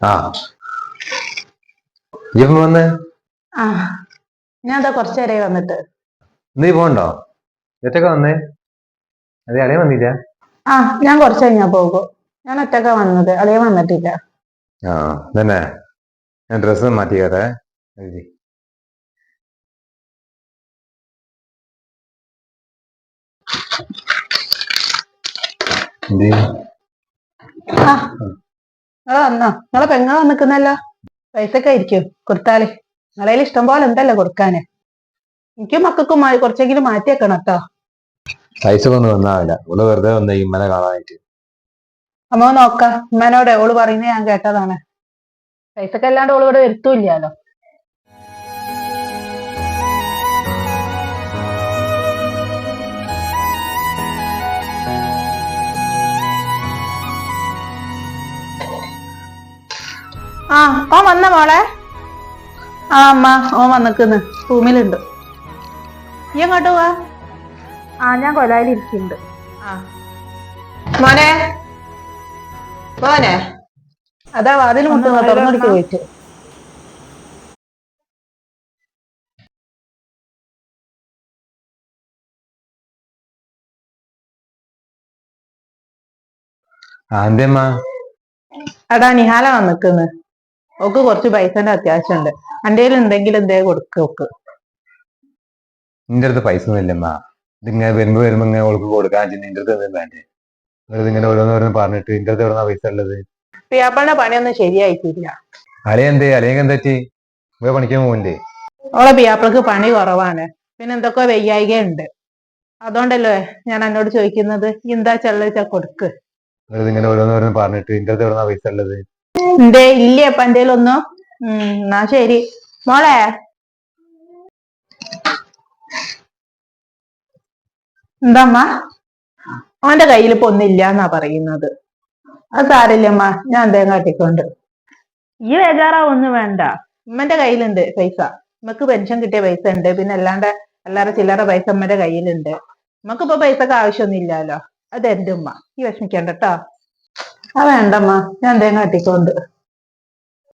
ആ. ഇപ്പം വന്നേ. ആ ഞാൻ അതാ കുറച്ചു നേരമായി വന്നിട്ട്. നീ പോണ്ടോ? ഒറ്റക്ക വന്നേ. അതെ അളിയ വന്നില്ല. ആ ഞാൻ കുറച്ച് കഴിഞ്ഞാ പോകും. ഞാൻ ഒറ്റക്ക വന്നത്. അതേ വന്നിട്ടില്ല. ആ തന്നെ ഞാൻ ഡ്രസ്സ് മാറ്റിക്കാതെ ആ. നിങ്ങൾ വന്നോ? നിങ്ങളെ പെങ്ങ വന്നിക്കുന്നല്ലോ? പൈസ ഒക്കെ ആയിരിക്കും കൊടുത്താൽ? നിങ്ങളതിൽ ഇഷ്ടം പോലെ എന്തല്ലേ കൊടുക്കാന്. എനിക്കും മക്കൾക്കും കുറച്ചെങ്കിലും മാറ്റി വെക്കണം കേട്ടോ പൈസ ഒന്നും വന്നാവില്ല ഓൾ വെറുതെ വന്ന ഇമ്മനെ കാണാനായിട്ട്. അമ്മ നോക്ക. ഉമ്മനോട് ഓൾ പറയുന്നത് ഞാൻ കേട്ടതാണ്. പൈസക്കല്ലാണ്ട് ഓളിവിടെ ഓൾ ഇവിടെ വരുത്തൂല്ലല്ലോ ആ ഓ വന്ന മോളെ? ആ അമ്മ ഓ വന്നിക്കുന്നു. റൂമിലുണ്ട്. നീ എങ്ങോട്ട് പോവാ? ആ ഞാൻ കൊലായിലിരിക്കുന്നുണ്ട്. ആ. മോനെ? മോനെ? അതാ വാതിൽ മുട്ടുന്ന തുറന്നടിക്ക് പോയിട്ട്. ആ അതാ അടാ നിഹാല വന്നിക്കുന്ന്. ഓക്ക് കുറച്ച് പൈസന്റെ അത്യാവശ്യമുണ്ട് അന്റെ ഉണ്ടെങ്കിൽ എന്തേ കൊടുക്ക് ഓക്ക്. നിന്റെ അടുത്ത് പൈസ ഒന്നും ഇല്ലമ്മ. ഇതിങ്ങനെ വരുമ്പോ വരുമ്പോ ഇങ്ങനെ ഓൾക്ക് കൊടുക്കാൻ നിന്റെ അടുത്ത് എന്തെങ്കിലും വേണ്ടേ? വെറുതെ ഇങ്ങനെ ഓരോന്നോരോന്ന് പറഞ്ഞിട്ട് നിന്റെ അടുത്ത് എവിടെ പൈസ ഉള്ളത്? പിയാപ്പളുടെ പണിയൊന്നും ശരിയായിട്ടില്ല. അളിയ എന്തേ? അളിയക്ക് എന്താ പറ്റി? ഇവിടെ പണിക്കാൻ പോകണ്ടേ ഓളെ പിയാപ്പൾക്ക് പണി കുറവാണ്. പിന്നെ എന്തൊക്കെ വയ്യായിക ഉണ്ട് അതുകൊണ്ടല്ലേ ഞാൻ എന്നോട് ചോദിക്കുന്നത് എന്താ ചെള്ളിച്ച കൊടുക്ക്? വെറുതെ ഇങ്ങനെ ഓരോന്നോരോന്ന് പറഞ്ഞിട്ട് നിന്റെ അടുത്ത് എവിടെ പൈസ ഉള്ളത്? എന്തേ ഇല്ല അപ്പൊ എന്തേലൊന്നും ഉം എന്നാ ശരി. മോളെ. എന്താമ്മ അവന്റെ കയ്യിൽ ഇപ്പൊ ഒന്നില്ല എന്നാ പറയുന്നത്. അത് സാരില്ലമ്മ ഞാൻ എന്തേലും കാട്ടിക്കൊണ്ട്. ഈ ബേജാറാവൊന്നും വേണ്ട. ഉമ്മന്റെ കയ്യിലുണ്ട് പൈസ. ഉമ്മക്ക് പെൻഷൻ കിട്ടിയ പൈസ ഉണ്ട്. പിന്നെ അല്ലാണ്ട് അല്ലാതെ ചില്ലറ പൈസ ഉമ്മന്റെ കയ്യിലുണ്ട്. ഉമ്മക്കിപ്പോ പൈസക്ക് ആവശ്യമൊന്നും ഇല്ലല്ലോ അത് എന്റെ ഉമ്മ. ഈ വിഷമിക്കണ്ട കേട്ടോ ആ വേണ്ടമ്മ. ഞാൻ എന്തേം കാട്ടിക്കൊണ്ട്.